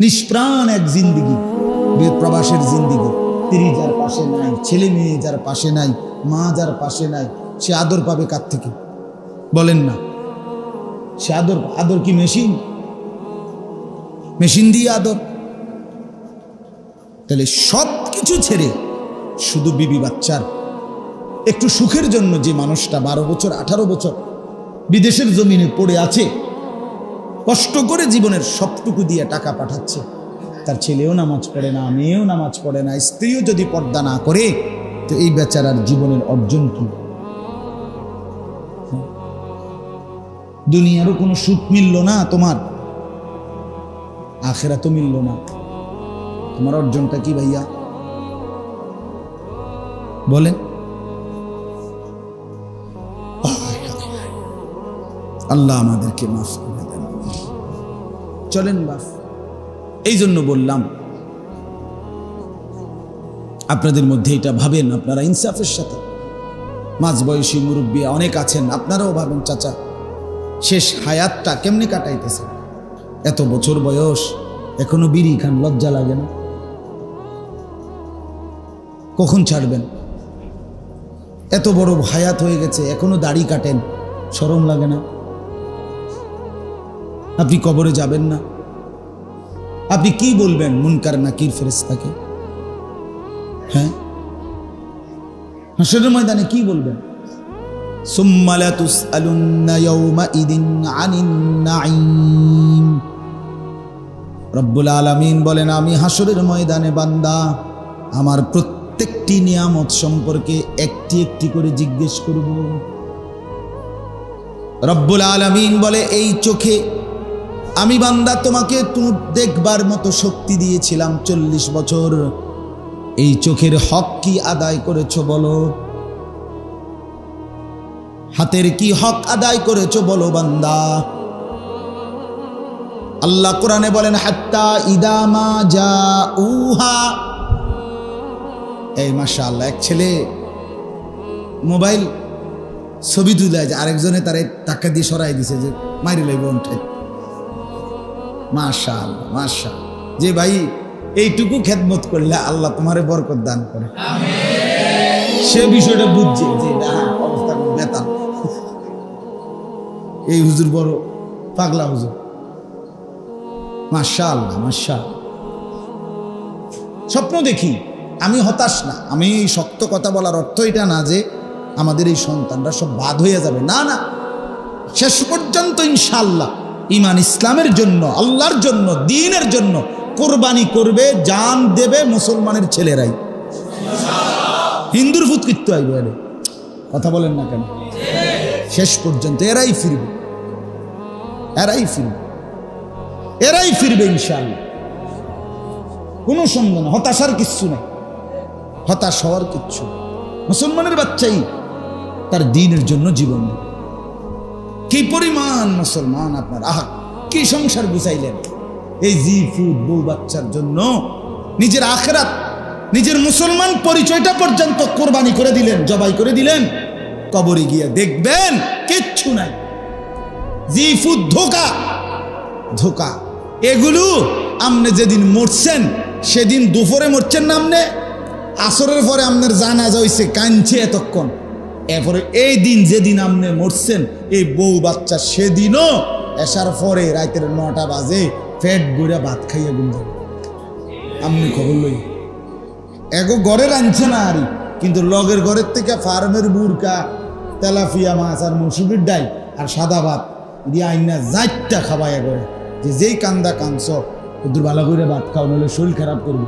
নিষ্প্রাণ এক জিন্দিগি। প্রবাসের জিন্দিগি। স্ত্রী যার পাশে নাই, ছেলে মেয়ে যার পাশে নাই, মা যার পাশে নাই, সে আদর পাবে কার থেকে? বলেন না। সে আদর আদর কি মেশিন? মেশিন দিয়ে আদর। তাহলে সব কিছু ছেড়ে শুধু বিবি বাচ্চার। একটু সুখের জন্য যে মানুষটা বারো বছর, আঠারো বছর বিদেশের জমিনে পড়ে আছে কষ্ট করে জীবনের সবটুকু দিয়ে টাকা পাঠাচ্ছে। তার ছেলেও নামাজ পড়ে না, মেয়েও নামাজ পড়ে না, স্ত্রীও যদি পর্দা না করে, তো এই বেচারার জীবনের অর্জন কি? দুনিয়ারও কোনো সুখ মিলল না তোমার? আখেরা তো মিলল না। তোমার অর্জনটা কি ভাইয়া? বলেন। আল্লাহ আমাদেরকে মাফ করে চলেন বাস। এই জন্য বললাম, আপনাদের মধ্যে এটা ভাবেন, আপনারা ইনসাফের সাথে। মাঝ বয়সী মুরব্বী অনেক আছেন, আপনারাও ভাবেন, চাচা, শেষ হায়াতটা কেমনে কাটাইতেছেন এত বছর বয়স, এখনও বিড়ি খান, লজ্জা লাগে না? কখন ছাড়বেন? এত বড় হায়াত হয়ে গেছে, এখনও দাড়ি কাটেন, সরম লাগে না? আপনি কবরে যাবেন না। আপনি কি বলবেন মুনকার নাকির ফেরেস্তাকে হ্যাঁ? হাসরের ময়দানে কি বলবেন? রব্বুল আলমিন বলেন, আমি হাসরের ময়দানে বান্দা, আমার প্রত্যেকটি নিয়ামত সম্পর্কে একটি একটি করে জিজ্ঞেস করব। রব্বুল আলমিন বলে, এই চোখে আমি বান্দা, তোমাকে তুঁত দেখবার মতো শক্তি দিয়েছিলাম চল্লিশ বছর। এই চোখের হক কি আদায় করেছ বলো? হাতের কি হক আদায় করেছ বলো বান্দা? আল্লাহ কোরআনে বলেন, হাত্তা ইদামা যা উহা এই মাসা আল্লাহ এক ছেলে মোবাইল ছবি তুলে আরেকজনে তারে টাকা দিয়ে সরাই দিছে যে মারি লাইব উঠে মাশা আল্লাহ মাশা যে ভাই, এইটুকু খেদমত করলে আল্লাহ তোমারে বরকত দান করে। সে বিষয়টা বুঝছে যে অবস্থা বেতাল এই হুজুর বড় পাগলা হুজুর। মাশা আল্লাহ মাশা স্বপ্ন দেখি, আমি হতাশ না। আমি এই শক্ত কথা বলার অর্থ এটা না যে, আমাদের এই সন্তানরা সব বাদ হয়ে যাবে। না না। শেষ পর্যন্ত ইনশাল্লাহ ইমান ইসলামের জন্য, আল্লাহর জন্য, দিনের জন্য কোরবানি করবে, জান দেবে মুসলমানের ছেলেরাই। হিন্দুর ফুত কিত্তু আইবে কথা বলেন না কেন? শেষ পর্যন্ত এরাই ফিরবে। এরাই ফিরবে। এরাই ফিরবে ইনশাল্লাহ কোনো সন্দেহ না, হতাশার কিচ্ছু নেই। হতাশ হওয়ার কিচ্ছু মুসলমানের বাচ্চাই তার দিনের জন্য জীবন দেবে। কি পরিমাণ মুসলমান আপনার? আহা, কি সংসার বুঝাইলেন এই জি ফুড, বউ বাচ্চার জন্য নিজের আখেরাত, নিজের মুসলমান পরিচয়টা পর্যন্ত কোরবানি করে দিলেন, জবাই করে দিলেন, কবরে গিয়ে দেখবেন কিচ্ছু নাই। জি ফুড ধোকা ধোকা। এগুলো আপনি যেদিন মরছেন, সেদিন দুপুরে মরছেন না আপনি আসরের পরে আপনার জানাজা হয়েছে কাঁদছে এতক্ষণ। এরপরে এই দিন যেদিন আপনি মরছেন, এই বউ বাচ্চা সেদিনও এসার পরে রাতের নটা বাজে পেট বইরা ভাত খাইয়া যাবে আপনি খবর লই। এগো ঘরে রাঁধছে না আরই কিন্তু লগের ঘরের থেকে ফার্মের বুরকা তেলাফিয়া মাছ আর মসুরির ডাই আর সাদা ভাত দিয়ে আইনা যাইটা খাবাইয়া করে যে যেই কান্দা কাঁদছ ওদের ভালো করে ভাত খাও নাহলে শরীর খারাপ করবে।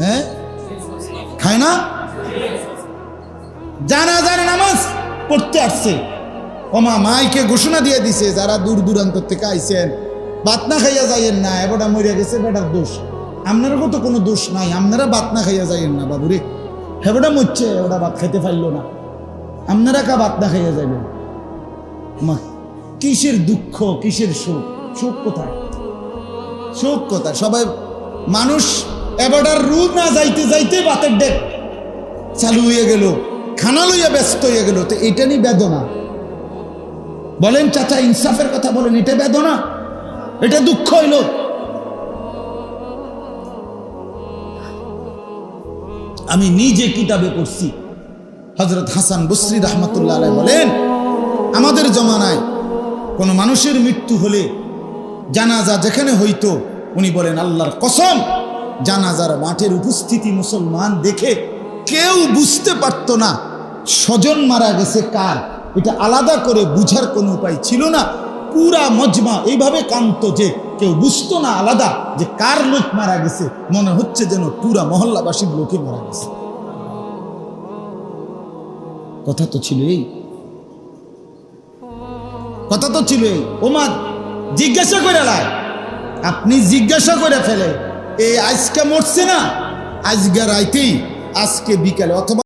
হ্যাঁ? খায় না? জানা জানে নামাজ পড়তে আসছে, ওমা মাইকে ঘোষণা দিয়ে দিছে, যারা দূর দূরান্ত থেকে আইছেন ভাত না খাইয়া যাইয়েন না, এবারটা মরিয়া গেছে বেটার দোষ। আপনারও তো কোনো দোষ নাই, আপনারা ভাত না খাইয়া যাইয়েন না, বাবুরে। হেবটা মরছে, ওটা ভাত খাইতে পারল না। আপনারা কা ভাত না খাইয়া যাইবেন? মা কিসের দুঃখ, কিসের সুখ সুখ কোথায়? সুখ কোথায়? সবাই, মানুষ এবারটার রুদ না যাইতে যাইতে বাতের ডেক চালু হয়ে গেল। খানা লইয়া ব্যস্ত হয়ে গেল, তো এটা নিয়ে বেদনা। বলেন চাচা, ইনসাফের কথা বলেন, এটা বেদনা? এটা দুঃখ হইল। আমি নিজে কিতাবে পড়ছি। হজরত হাসান বসরি রহমতুল্লাহ বলেন, আমাদের জমানায় কোনো মানুষের মৃত্যু হলে জানাজা যেখানে হইতো, উনি বলেন, আল্লাহর কসম, জানাজার মাঠের উপস্থিতি মুসলমান দেখে কেউ বুঝতে পারতো না। স্বজন মারা গেছে কার? এটা আলাদা করে বুঝার কোনো উপায় ছিল না। পুরা মজমা এইভাবে কান্ত যে কেউ বুঝতো না আলাদা যে কার লোক মারা গেছে। মনে হচ্ছে যেন পুরা মহল্লাবাসীর লোকে মারা গেছে। কথা তো ছিল এই। কথা তো ছিল এই। ওমা জিজ্ঞাসা করে লাই। আপনি জিজ্ঞাসা করে ফেলে। এই আজকে মরছে না? আজকে রাইতেই, আজকে বিকালে অথবা